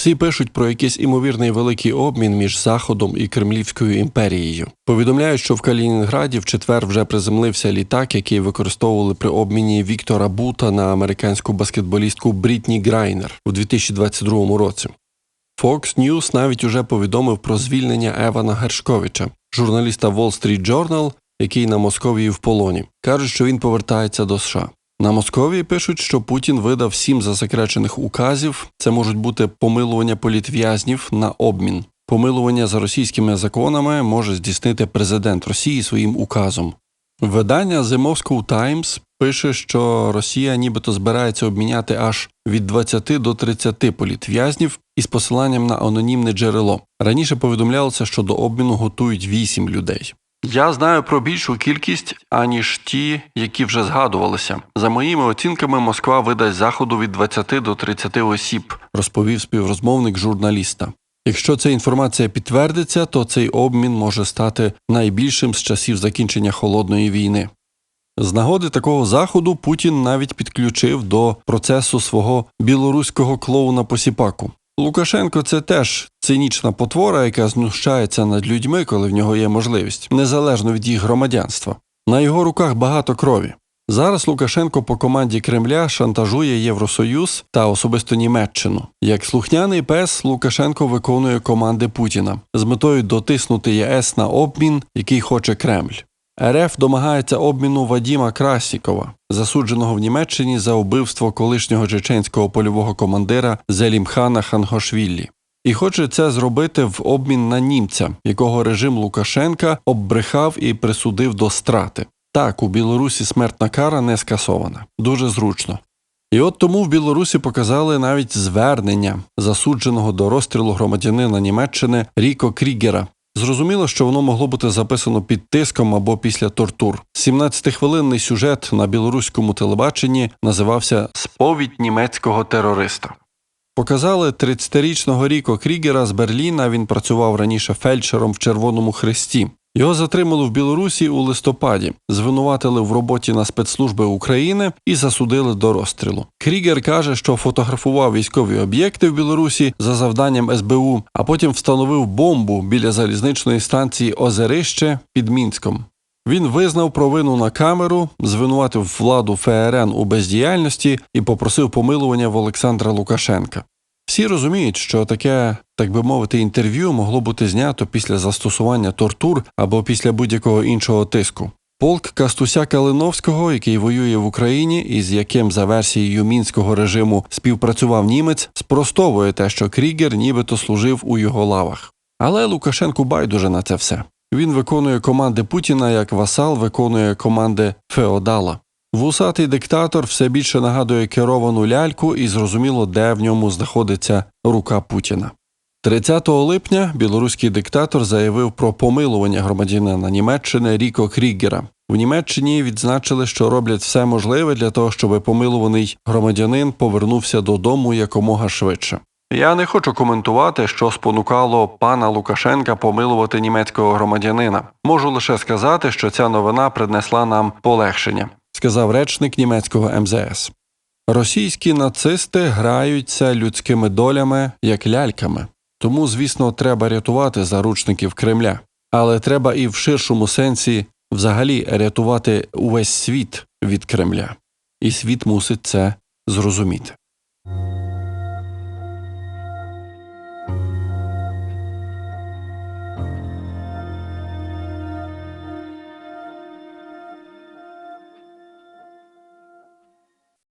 Всі пишуть про якийсь імовірний великий обмін між Заходом і Кремлівською імперією. Повідомляють, що в Калінінграді в четвер вже приземлився літак, який використовували при обміні Віктора Бута на американську баскетболістку Брітні Грайнер у 2022 році. Fox News навіть уже повідомив про звільнення Евана Гершковича, журналіста Wall Street Journal, який на Московії в полоні. Кажуть, що він повертається до США. На Московії пишуть, що Путін видав сім засекречених указів. Це можуть бути помилування політв'язнів на обмін. Помилування за російськими законами може здійснити президент Росії своїм указом. Видання The Moscow Times пише, що Росія нібито збирається обміняти аж від 20 до 30 політв'язнів із посиланням на анонімне джерело. Раніше повідомлялося, що до обміну готують 8 людей. Я знаю про більшу кількість, аніж ті, які вже згадувалися. За моїми оцінками, Москва видасть заходу від 20 до 30 осіб, розповів співрозмовник журналіста. Якщо ця інформація підтвердиться, то цей обмін може стати найбільшим з часів закінчення холодної війни. З нагоди такого заходу Путін навіть підключив до процесу свого білоруського клоуна Посіпаку. Лукашенко це теж цинічна потвора, яка знущається над людьми, коли в нього є можливість, незалежно від їх громадянства. На його руках багато крові. Зараз Лукашенко по команді Кремля шантажує Євросоюз та особисто Німеччину. Як слухняний пес, Лукашенко виконує команди Путіна з метою дотиснути ЄС на обмін, який хоче Кремль. РФ домагається обміну Вадіма Красікова, засудженого в Німеччині за вбивство колишнього чеченського польового командира Зелімхана Хангошвіллі. І хоче це зробити в обмін на німця, якого режим Лукашенка оббрехав і присудив до страти. Так, у Білорусі смертна кара не скасована. Дуже зручно. І от тому в Білорусі показали навіть звернення засудженого до розстрілу громадянина Німеччини Ріко Крігера. Зрозуміло, що воно могло бути записано під тиском або після тортур. 17-хвилинний сюжет на білоруському телебаченні називався Сповідь німецького терориста. Показали 30-річного Ріко Крігера з Берліна. Він працював раніше фельдшером в Червоному Хресті. Його затримали в Білорусі у листопаді, звинуватили в роботі на спецслужби України і засудили до розстрілу. Крігер каже, що фотографував військові об'єкти в Білорусі за завданням СБУ, а потім встановив бомбу біля залізничної станції Озерище під Мінськом. Він визнав провину на камеру, звинуватив владу ФРН у бездіяльності і попросив помилування в Олександра Лукашенка. Всі розуміють, що таке, так би мовити, інтерв'ю могло бути знято після застосування тортур або після будь-якого іншого тиску. Полк Кастуся Калиновського, який воює в Україні і з яким за версією мінського режиму співпрацював німець, спростовує те, що Крігер нібито служив у його лавах. Але Лукашенку байдуже на це все. Він виконує команди Путіна як васал виконує команди Феодала. Вусатий диктатор все більше нагадує керовану ляльку, і зрозуміло, де в ньому знаходиться рука Путіна. 30 липня білоруський диктатор заявив про помилування громадянина Німеччини Ріко Крігера. В Німеччині відзначили, що роблять все можливе для того, щоб помилуваний громадянин повернувся додому якомога швидше. Я не хочу коментувати, що спонукало пана Лукашенка помилувати німецького громадянина. Можу лише сказати, що ця новина принесла нам полегшення, сказав речник німецького МЗС. Російські нацисти граються людськими долями як ляльками. Тому, звісно, треба рятувати заручників Кремля, але треба і в ширшому сенсі взагалі рятувати увесь світ від Кремля, і світ мусить це зрозуміти.